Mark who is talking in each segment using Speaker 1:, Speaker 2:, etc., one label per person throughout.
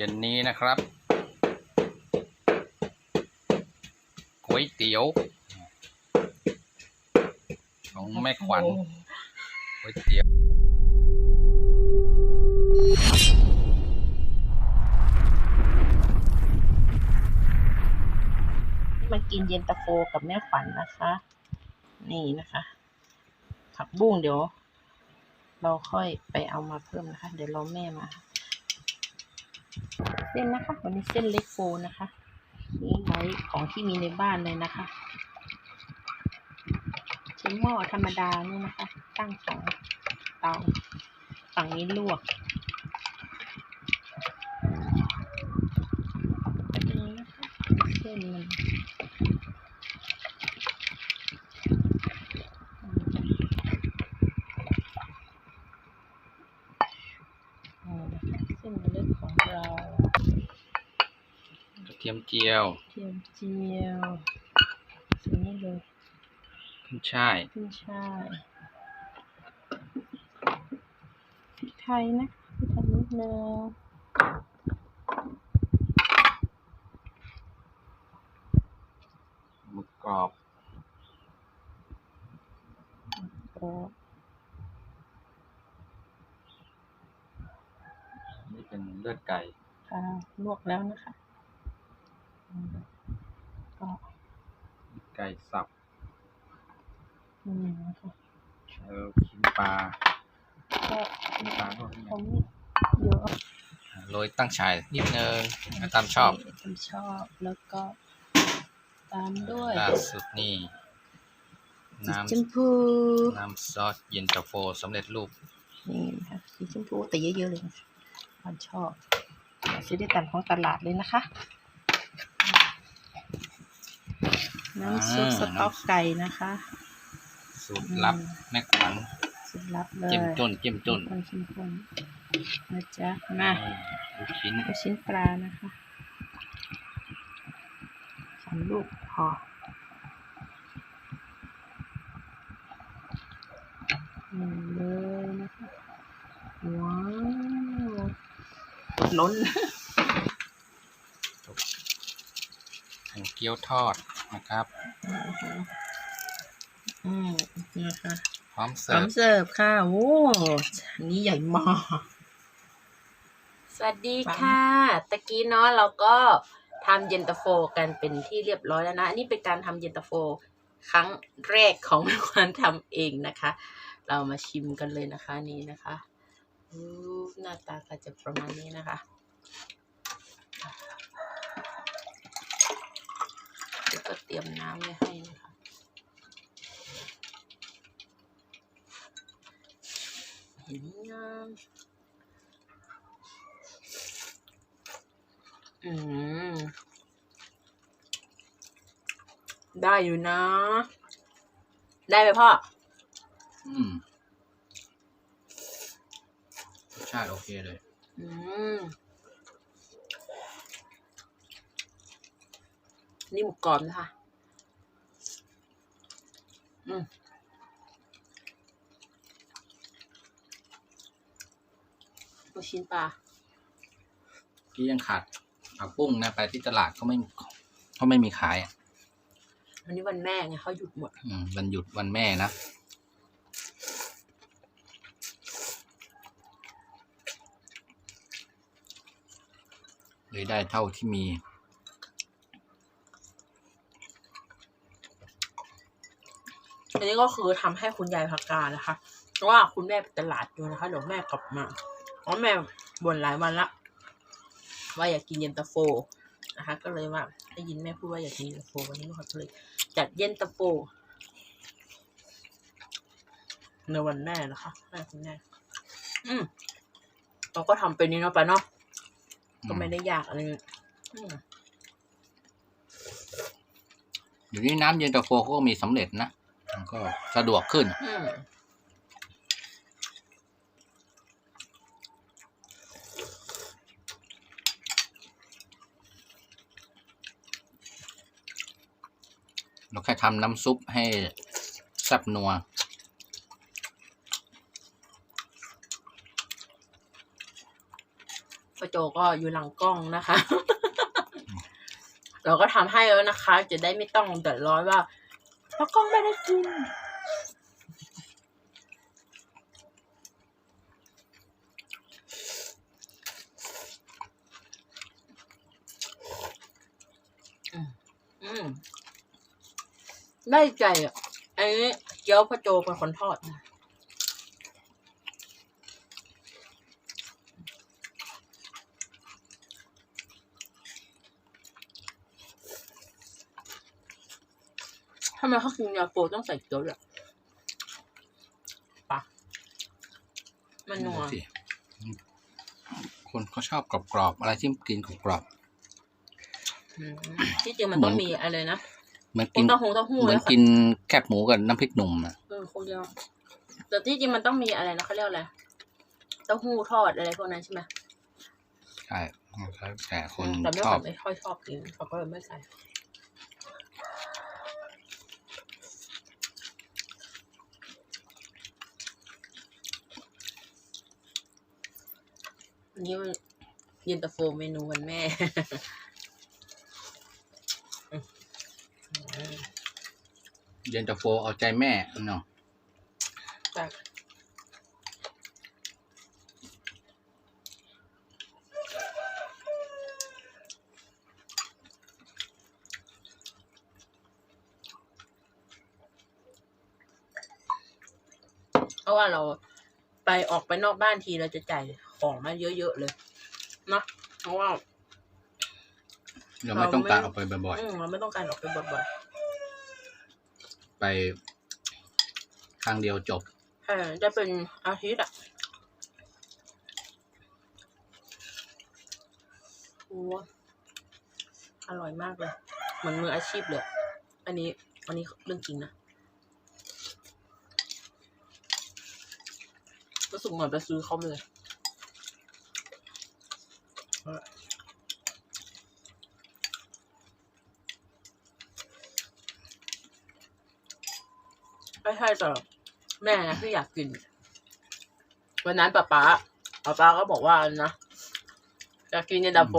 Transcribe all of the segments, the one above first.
Speaker 1: ย็นนี้นะครับก๋วยเตี๋ยว ของแม่ขวัญก๋วยเตี๋ยว
Speaker 2: มากินเย็นตาโฟกับแม่ขวัญนะคะ นี่นะคะ ผักบุ้งเดี๋ยว เราค่อยไปเอามาเพิ่มนะคะ เดี๋ยวรอแม่มา เส้นนะคะ วันนี้เส้นเล็กโฟนะคะนี่ไว้ของที่มีในบ้านเลยนะคะใช้หม้อธรรมดานี่นะคะ ตั้งสองเตาฝั่งนี้ลวกแบบนี้นะคะเส้นมัน อืมเส้นเล็กของเรา
Speaker 1: กระ เทียมเจียว
Speaker 2: เทียมเจียวสีนี้เลย
Speaker 1: ขึ้นช่าย
Speaker 2: ขึ้นช่ายพริกไทยนะพริกไทยนิดนึง
Speaker 1: หมึกกรอบ
Speaker 2: กรอบ
Speaker 1: นี่เป็นเลือดไก่
Speaker 2: ค่ะลวกแล้วนะคะอืม ก็
Speaker 1: ไก่สับ
Speaker 2: นี่นะคะ
Speaker 1: เออชิ้นปลา
Speaker 2: ก็
Speaker 1: ชิ้นปลาด้วย
Speaker 2: ผมเยอะ
Speaker 1: โรยตั้งฉายนิดนึงตามชอบ
Speaker 2: ตามชอบแล้วก็ตามด้วย
Speaker 1: ล่าสุดนี่น้
Speaker 2: สีชมพูำ
Speaker 1: น้ำซอสเย็นตาโฟสำเร็จรูป
Speaker 2: นี่นะคะสีชมพูแต่เยอะๆเลยนะคะมันชอบซื้อได้ตามของตลาดเลยนะคะ น้ำซุปสต๊อกไก่นะคะ
Speaker 1: สูตรลับแม่ขวัญ
Speaker 2: สุดลับเลย
Speaker 1: เจ้มจนเจ้มจน
Speaker 2: คนชิมคนนะจ๊ะมา
Speaker 1: ลูกชิ้น
Speaker 2: ลูกชิ้นปลานะคะสามลูกพอหนึ่งเลยนะคะว้าวกดล้น
Speaker 1: แผ่นเกี๊ยวทอด นะครับ
Speaker 2: อืมนะคะ
Speaker 1: พร้อม
Speaker 2: พ
Speaker 1: เสิ
Speaker 2: ร้อ
Speaker 1: ร์
Speaker 2: ม
Speaker 1: ฟ
Speaker 2: เสิร์ฟค่ะ โอ้อันนี้ใหญ่มาก
Speaker 3: สวัสดีค่ะ ตะกี้เนาะเราก็ทำเย็นตาโฟกันเป็นที่เรียบร้อยแล้วนะ อันนี้เป็นการทำเย็นตาโฟ ครั้งแรกของแม่ควานทำเองนะคะ เรามาชิมกันเลยนะคะนี่นะคะอู้หน้าตาก็จะประมาณนี้นะคะเดี๋ยวก็เตรียมน้ำไว้ให้นะคะ เห็นยังอืม ได้อยู่นะ ได้ไหมพ่อ
Speaker 1: อืมรสชาติโอเคเลย
Speaker 3: อืม นี่หมูกรอบนะคะอืม ลูกชิ้นปลา
Speaker 1: พี่ยังขาดผักบุ้งนะไปที่ตลาดเขาไม่เขาไม่มีขายอะ
Speaker 3: วันนี้วันแม่ไงเขาหยุดหมด
Speaker 1: อืมวันหยุดวันแม่นะเลยได้เท่าที่มี
Speaker 3: อันนี้ก็คือทำให้คุณยายพักการนะคะเพราะว่าคุณแม่ไปตลาดอยู่นะคะเดี๋ยวแม่กลับมาเพราะแม่บ่นหลายวันละว่าอยากกินเย็นตาโฟนะคะ ก็เลยว่าได้ยินแม่พูดว่าอยากกินเย็นตาโฟวันนี้ลูกค้าก็เลยจัดเย็นตาโฟในวันแม่นะคะแม่คุณแม่อืมเราก็ทำเป็นนี่เนาะปะเนาะก็ไม่ได้ยากอะไร
Speaker 1: เดี๋ยวนี้น้ำเย็นตาโฟเขาก็มีสำเร็จนะ ก็สะดวกขึ้น
Speaker 3: อืม
Speaker 1: เราแค่ทำน้ำซุปให้แซ่บนัว
Speaker 3: อพ่อโจก็อยู่หลังกล้องนะคะ เราก็ทำให้แล้วนะคะ จะได้ไม่ต้องเดือดร้อนว่า พอกล้องไม่ได้กินอืมได้ใจอะ อันนี้เกี๊ยวพะโจเป็นคนทอดนะ ไมเขากินยาโปต้องใส่เกี๊ยวด้วยปะมันนัว
Speaker 1: สิคนเขาชอบกรอบๆอะไรที่กินกรอบ
Speaker 3: อืมที่จริงมันต้องมีอะไรนะ
Speaker 1: ๆเหมือน
Speaker 3: พว
Speaker 1: กิ
Speaker 3: ก
Speaker 1: น
Speaker 3: เต้าหู้เต้าหู้
Speaker 1: เหมือน
Speaker 3: เลยค่ะ
Speaker 1: กินแคบหมูกับน้ำพริกหนุ่มอะ
Speaker 3: เออคงเดียวแต่ที่จริงมันต้องมีอะไรนะเขาเรียกอะไรเต้าหู้ทอดอะไรพวกนั้นใช่ไหม
Speaker 1: ใช่แต่คน
Speaker 3: อืมแต่ไม่
Speaker 1: ชอ
Speaker 3: ค่
Speaker 1: บ
Speaker 3: อยไม่ค่อยชอบกินเขาก็เลยไม่ใส่ อันนี้มันเย็นตาโฟเมนูวันแม่
Speaker 1: เย็นตาโฟเอาใจแม่เนาะ
Speaker 3: แต่เพราะว่าเราไปออกไปนอกบ้านทีเราจะจ่าย ของมาเยอะๆเลยเนาะเพราะว่า
Speaker 1: เราไม่ต้องการออกไปบ่อย
Speaker 3: อืมเราไม่ต้องการออกไปบ่อย
Speaker 1: ๆไปครั้งเดียวจบ
Speaker 3: ๆแต่จะเป็นอาทิตย์อะโอ้อร่อยมากเลย เหมือนมืออาชีพเลย อันนี้ อันนี้เรื่องจริงนะรู้สึกเหมือนไปซื้อเขาเลย ไม่ใช่แต่แม่นะที่อยากกิน วันนั้นป๊าป๊าป๊าป๊าก็บอกว่านะอยากกินเย็นตาโฟ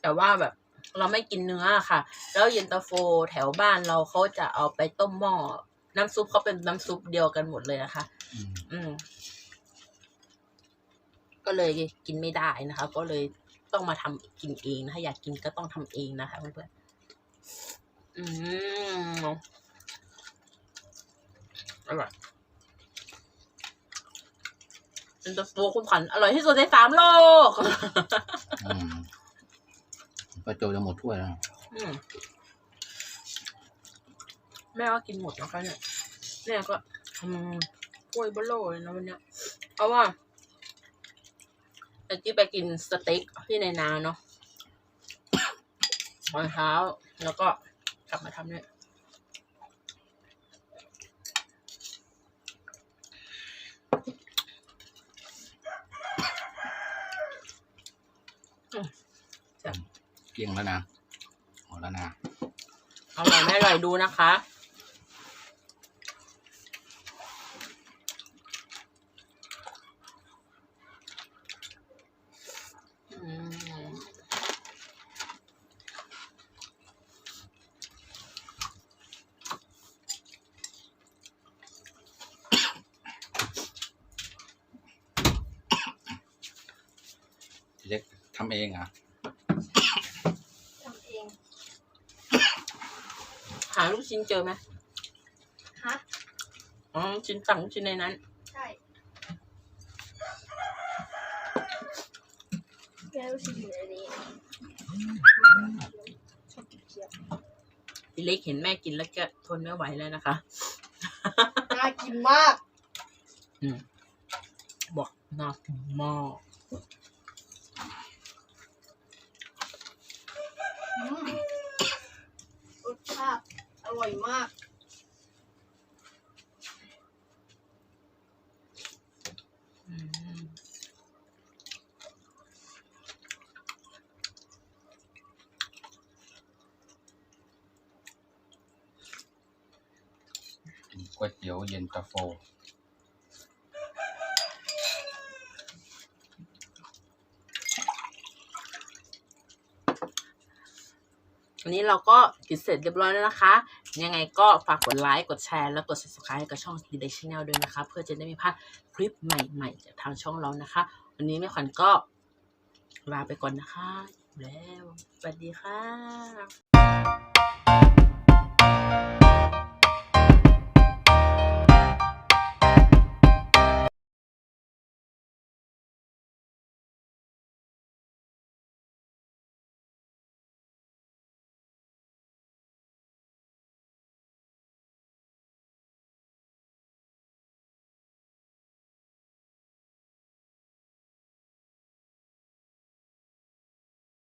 Speaker 3: แต่ว่าแบบ เราไม่กินเนื้อค่ะ แล้วเย็นตาโฟแถวบ้านเราเขาจะเอาไปต้มหม้อน้ำซุปเขาเป็นน้ำซุปเดียวกันหมดเลยนะคะ
Speaker 1: อืม
Speaker 3: อืม ก็เลยกินไม่ได้นะคะ ก็เลยต้องมาทำกินเองนะคะอยากกินก็ต้องทำเองนะคะเพื่อนๆอืมอร่อยเป็นตะฟูคุณขวัญอร่อยที่สุดในสามโลก
Speaker 1: อืมก็โจจะหมดถ้วยแล้ว
Speaker 3: อืมแม่ก็กินหมดนะคะเนี่ยแม่ก็ทำ กล้วยเบลโลเลยนะวันเนี้ยเพราะว่าตะกี้ไปกินสเต็กที่ในนาเนาะตอนเช้าแล้วก็กลับมาทำเนี่ยอืมจ้ะ
Speaker 1: เกลี้ยงแล้วนะหมดแล้วนะ
Speaker 3: อร่อยไม่อร่อยดูนะคะ
Speaker 1: ทำเองเหรอะ
Speaker 2: ทำเอง
Speaker 3: หาลูกชิ้นเจอไหม
Speaker 2: ฮะ
Speaker 3: อ๋อชิ้นสั่งลูกชิ้นในนั้น
Speaker 2: ใช่แก้วชิมอยู่ในนี้ชอบกินเคี้ยว
Speaker 3: พี่เล็กเห็นแม่กินแล้วก็ทนไม่ไหวแล้วนะคะ
Speaker 2: น่ากินมาก
Speaker 3: บอกน่ากินมาก
Speaker 2: อืม รสชาติอร่อยมาก
Speaker 1: ก๋วยเตี๋ยวเย็นตาโฟ
Speaker 3: วันนี้เราก็กินเสร็จเรียบร้อยแล้วนะคะ ยังไงก็ฝากกดไลค์ กดแชร์ แล้วกด subscribe กับช่อง d d Channel ด้วยนะคะ เพื่อจะได้ไม่พลาดคลิปใหม่ๆจากทางช่องเรานะคะ วันนี้แม่ขวัญก็ลาไปก่อนนะคะ แล้ว สวัสดีค่ะ